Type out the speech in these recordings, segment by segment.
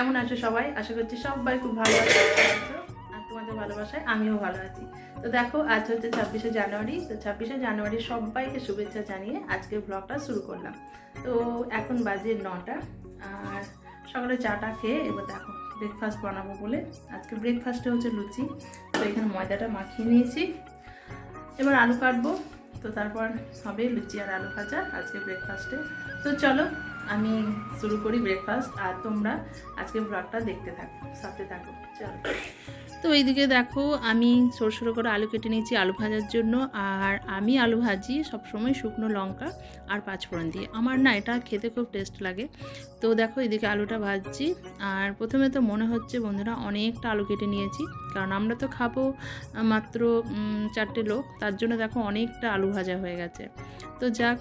কেমন আছো সবাই? আশা করছি সবাই খুব ভালো আছো। আর তোমাদের ভালোবাসায় আমিও ভালো আছি। তো দেখো, আজ হচ্ছে ছাব্বিশে জানুয়ারি। তো ছাব্বিশে জানুয়ারি সবাইকে শুভেচ্ছা জানিয়ে আজকে ব্লগটা শুরু করলাম। তো এখন বাজে নটা, আর সকালে চাটা খেয়ে এবার দেখো ব্রেকফাস্ট বানাবো বলে। আজকে ব্রেকফাস্টে হচ্ছে লুচি, তো এখানে ময়দাটা মাখিয়ে নিয়েছি। এবার আলু কাটবো, তো তারপর হবে লুচি আর আলু ভাজা আজকে ব্রেকফাস্টে তো চলো আমি শুরু করি ব্রেকফাস্ট আর তোমরা আজকে ব্লগটা দেখতে থাকো, সাথে থাকো, চলো। তো এইদিকে দেখো, আমি সরু সরু করে আলু কেটে নিয়েছি আলু ভাজার জন্য, আর আমি আলু ভাজি সবসময় শুকনো লঙ্কা আর পাঁচফোড়ন দিয়ে। আমার না এটা খেতে খুব টেস্ট লাগে। তো দেখো এদিকে আলুটা ভাজছি, আর প্রথমে তো মনে হচ্ছে বন্ধুরা অনেকটা আলু কেটে নিয়েছি। কারণ আমরা তো খাব মাত্র চারটে লোক, তার জন্য দেখো অনেকটা আলু ভাজা হয়ে গেছে। তো যাক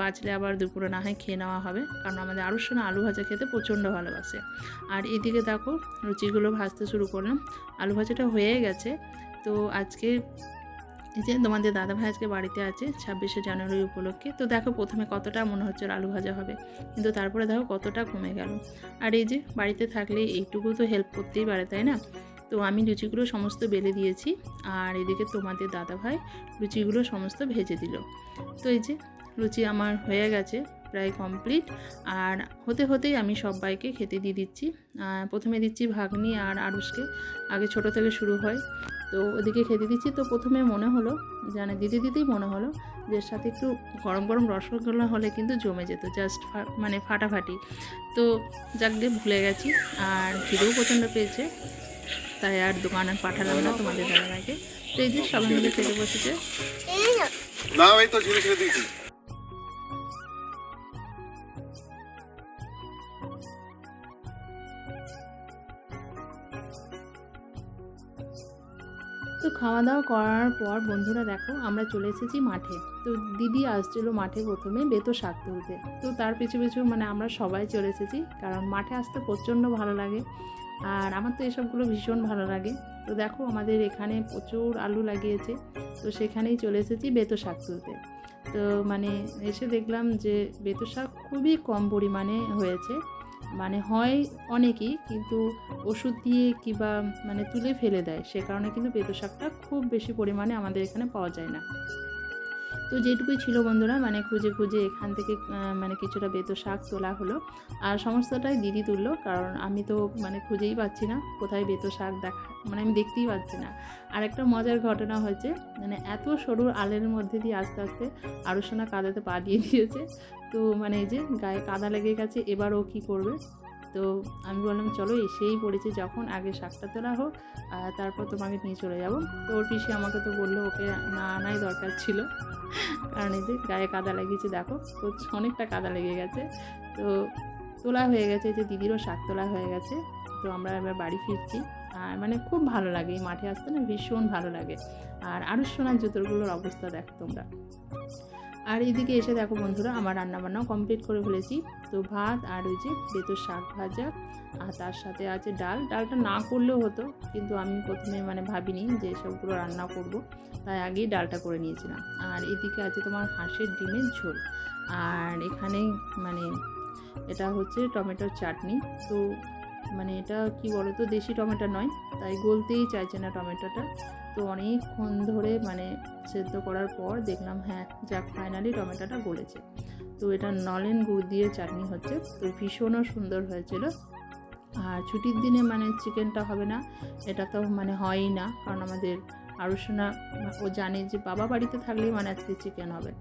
বাঁচলে আবার দুপুরে না হয় খেয়ে নেওয়া হবে, কারণ আমাদের আরও শোনা আলু ভাজা খেতে প্রচণ্ড ভালোবাসে। আর এদিকে দেখো রুচিগুলো ভাজতে শুরু করলাম, আলু ভাজাটা হয়ে গেছে। তো আজকে এই যে তোমাদের দাদাভাই আজকে বাড়িতে আছে, ছাব্বিশে জানুয়ারি উপলক্ষে। তো দেখো প্রথমে কতটা মনে হচ্ছে আলু ভাজা হবে, কিন্তু তারপরে দেখো কতটা কমে গেল। আর এই যে বাড়িতে থাকলে এইটুকু তো হেল্প করতেই পারে, তাই না? তো আমি লুচিগুলো সমস্ত বেলে দিয়েছি আর এদিকে তোমাদের দাদাভাই লুচিগুলো সমস্ত ভেজে দিল। তো এই যে লুচি আমার হয়ে গেছে প্রায় কমপ্লিট আর হতে হতেই আমি সবাইকে খেতে দিয়ে দিচ্ছি। প্রথমে দিচ্ছি ভাগ্নি আর আরুষকে, আগে ছোট থেকে শুরু হয়। তো ওদিকে খেতে দিচ্ছি। তো প্রথমে মনে হলো, জানে দিতে দিতেই মনে হলো যে সাথে একটু গরম গরম রসগোল্লা হলে কিন্তু জমে যেত জাস্ট মানে ফাটাফাটি। তো যাক দিয়ে ভুলে গেছি। আর খিদেও প্রচণ্ড পেয়েছে। তাই আর দোকানে পাঠালাম না তোমাদের দাদাভাইকে। তো এই যে সবাই মিলে খেতে বসেছে। না ভাই তো ঝুড়ি ছেড়ে দিয়েছি। তো খাওয়া দাওয়া করার পর বন্ধুরা দেখো আমরা চলে এসেছি মাঠে। তো দিদি আসছিল মাঠে প্রথমে বেতো শাক তুলতে। তো তার পিছু পিছু মানে আমরা সবাই চলে এসেছি কারণ মাঠে আসতে প্রচণ্ড ভালো লাগে। আর আমার তো এসবগুলো ভীষণ ভালো লাগে। তো দেখো আমাদের এখানে প্রচুর আলু লাগিয়েছে। তো সেখানেই চলে এসেছি বেতো শাক তুলতে। তো মানে এসে দেখলাম যে বেতো শাক খুবই কম পরিমাণে হয়েছে। মানে হয় অনেকই, কিন্তু ওষুধ দিয়ে কিবা মানে তুলে ফেলে দেয়। সে কারণে কিন্তু বেতো শাকটা খুব বেশি পরিমাণে আমাদের এখানে পাওয়া যায় না। তো যেটুকুই ছিল বন্ধুরা মানে খুঁজে খুঁজে এখান থেকে মানে কিছুটা বেতো শাক তোলা হলো। আর সমস্তটাই দিদি তুললো, কারণ আমি তো মানে খুঁজেই পাচ্ছি না কোথায় বেতো শাক দেখা মানে আমি দেখতেই পাচ্ছি না। আর একটা মজার ঘটনা হয়েছে মানে এত সরু আলের মধ্যে দিয়ে আস্তে আস্তে আরও সোনা কাদাতে পা দিয়ে দিয়েছে। তো মানে এই যে গায়ে কাদা লেগে গেছে, এবার ও কী করবে? তো আমি বললাম, চলো এসেই পড়েছি যখন, আগে শাকটা তোলা হোক, আর তারপর তোমাকে নিয়ে চলে যাব। তো ওর পিসি আমাকে তো বলল, ওকে না আনাই দরকার ছিল। কারণ এই যে গায়ে কাদা লাগিয়েছে, দেখো, তো অনেকটা কাদা লেগে গেছে। তো তোলা হয়ে গেছে, এই যে দিদিরও শাক তোলা হয়ে গেছে। তো আমরা এবার বাড়ি ফিরছি। আর মানে খুব ভালো লাগে, এই মাঠে আসতে না ভীষণ ভালো লাগে। আর আরও সোনার জুতোগুলোর অবস্থা দেখো তোমরা। আর এদিকে এসে দেখো বন্ধুরা, আমার রান্নাবান্নাও কমপ্লিট করে ফেলেছি। তো ভাত আর ওই যে বেতর শাক ভাজা, আর তার সাথে আছে ডাল। ডালটা না করলেও হতো, কিন্তু আমি প্রথমে মানে ভাবিনি যে সবগুলো রান্না করব। তাই আগেই ডালটা করে নিয়েছিলাম। আর এদিকে আছে তোমার হাঁসের ডিমের ঝোল। আর এখানে মানে এটা হচ্ছে টমেটোর চাটনি। তো মানে এটা কি বলো তো দেশি টমেটো নয়, তাই গলতেই চাইছে না টমেটোটা। তো অনেকক্ষণ ধরে মানে সেদ্ধ করার পর দেখলাম হ্যাঁ যাক ফাইনালি টমেটোটা গলেছে। তো এটা নলেন গুড় দিয়ে চাটনি হচ্ছে, তো ভীষণও সুন্দর হয়েছিল। আর ছুটির দিনে মানে চিকেনটা হবে না, এটা তো মানে হয়ই না, কারণ আমাদের আরুষনা ও জানে যে বাবা বাড়িতে থাকলেই মানে আজকে চিকেন হবে।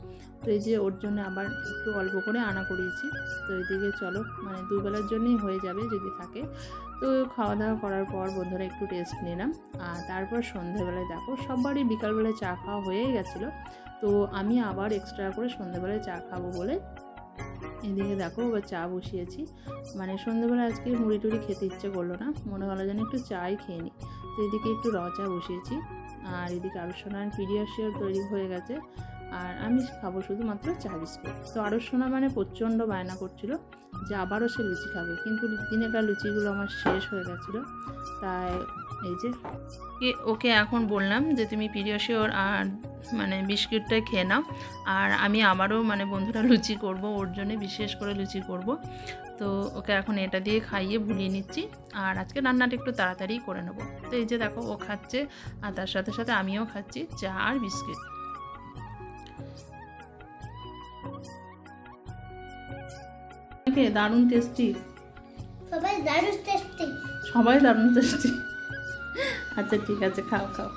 তো এই যে ওর জন্য আবার একটু অল্প করে আনা করিয়েছি। তো এদিকে চলো মানে দুবেলার জন্যই হয়ে যাবে যদি থাকে। তো খাওয়া দাওয়া করার পর বন্ধুরা একটু টেস্ট নিলাম। আর তারপর সন্ধেবেলায় দেখো, সববারই বিকালবেলায় চা খাওয়া হয়ে গেছিল। তো আমি আবার এক্সট্রা করে সন্ধেবেলায় চা খাব বলে এদিকে দেখো এবার চা বসিয়েছি। মানে সন্ধেবেলা আজকে মুড়ি টুড়ি খেতে ইচ্ছে করল না। মনে হলো যেন একটু চাই খেয়ে নিই তো এদিকে একটু র চা বসিয়েছি। আর এদিকে আরুষোনার পিডিয়াশিয়ার তৈরি হয়ে গেছে। আর আমি খাব শুধুমাত্র চা বিস্কুট। তো আরুষোনা মানে প্রচণ্ড বায়না করছিল যে আবারও সে লুচি খাবে। কিন্তু দিনেকার লুচিগুলো আমার শেষ হয়ে গেছিল। তাই এই যে। ওকে এখন বললাম যে তুমি পিডিয়াশিওর আর মানে বিস্কিটটা খেয়ে নাও। আর আমি আবারও মানে বন্ধুরা লুচি করব ওর জন্য বিশেষ করে লুচি করব। তো ওকে এখন এটা দিয়ে খাইয়ে ভুলিয়ে নিচ্ছি। আর আজকে রান্নাটা একটু তাড়াতাড়ি করে নেব। তো এই যে দেখো ও খাচ্ছে আর তার সাথে সাথে আমিও খাচ্ছি চা আর বিস্কিট। দারুণ টেস্টি সবাই দারুণ টেস্টি সবাই দারুণ টেস্টি আচ্ছা ঠিক আছে, খাও খাও।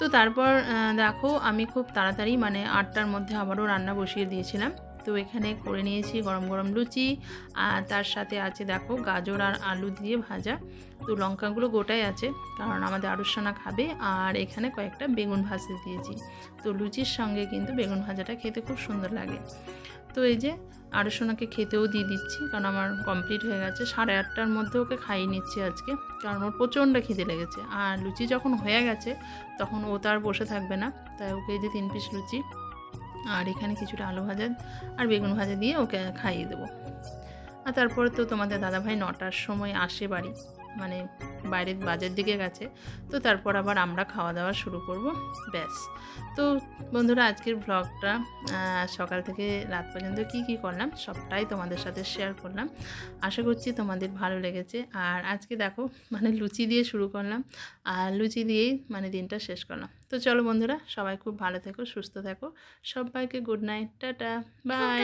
তো তারপর দেখো, আমি খুব তাড়াতাড়ি মানে আটটার মধ্যে আবারও রান্না বসিয়ে দিয়েছিলাম। তো এখানে করে নিয়েছি গরম গরম লুচি, আর তার সাথে আছে, দেখো, গাজর আর আলু দিয়ে ভাজা। তো লঙ্কাগুলো গোটাই আছে, কারণ আমাদের আরুসানা খাবে, আর এখানে কয়েকটা বেগুন ভাজতে দিয়েছি। তো লুচির সঙ্গে কিন্তু বেগুন ভাজাটা খেতে খুব সুন্দর লাগে। তো এই যে আরুসোনাকে খেতেও দিয়ে দিচ্ছি, কারণ আমার কমপ্লিট হয়ে গেছে। সাড়ে আটটার মধ্যে ওকে খাইয়ে নিচ্ছি আজকে, কারণ ওর প্রচণ্ড খিদে লেগেছে। আর লুচি যখন হয়ে গেছে, তখন ও তার বসে থাকবে না, তাই ওকে এই যে তিন পিস লুচি আর এখানে কিছুটা আলু ভাজা আর বেগুন ভাজা দিয়ে ওকে খাইয়ে দেবো। আর তারপরে তো তোমাদের দাদাভাই নটার সময় আসে বাড়ি। মানে বাইরের বাজার দিকে গেছে। তো তারপর আবার আমরা খাওয়া দাওয়া শুরু করব। ব্যাস। তো বন্ধুরা, আজকের ব্লগটা সকাল থেকে রাত পর্যন্ত কি কি করলাম, সবটাই তোমাদের সাথে শেয়ার করলাম। আশা করছি তোমাদের ভালো লেগেছে। আর আজকে দেখো মানে লুচি দিয়ে শুরু করলাম। আর লুচি দিয়েই মানে দিনটা শেষ করলাম। তো চলো বন্ধুরা, সবাই খুব ভালো থেকো, সুস্থ থেকো। সবাইকে গুড নাইট টাটা বাই।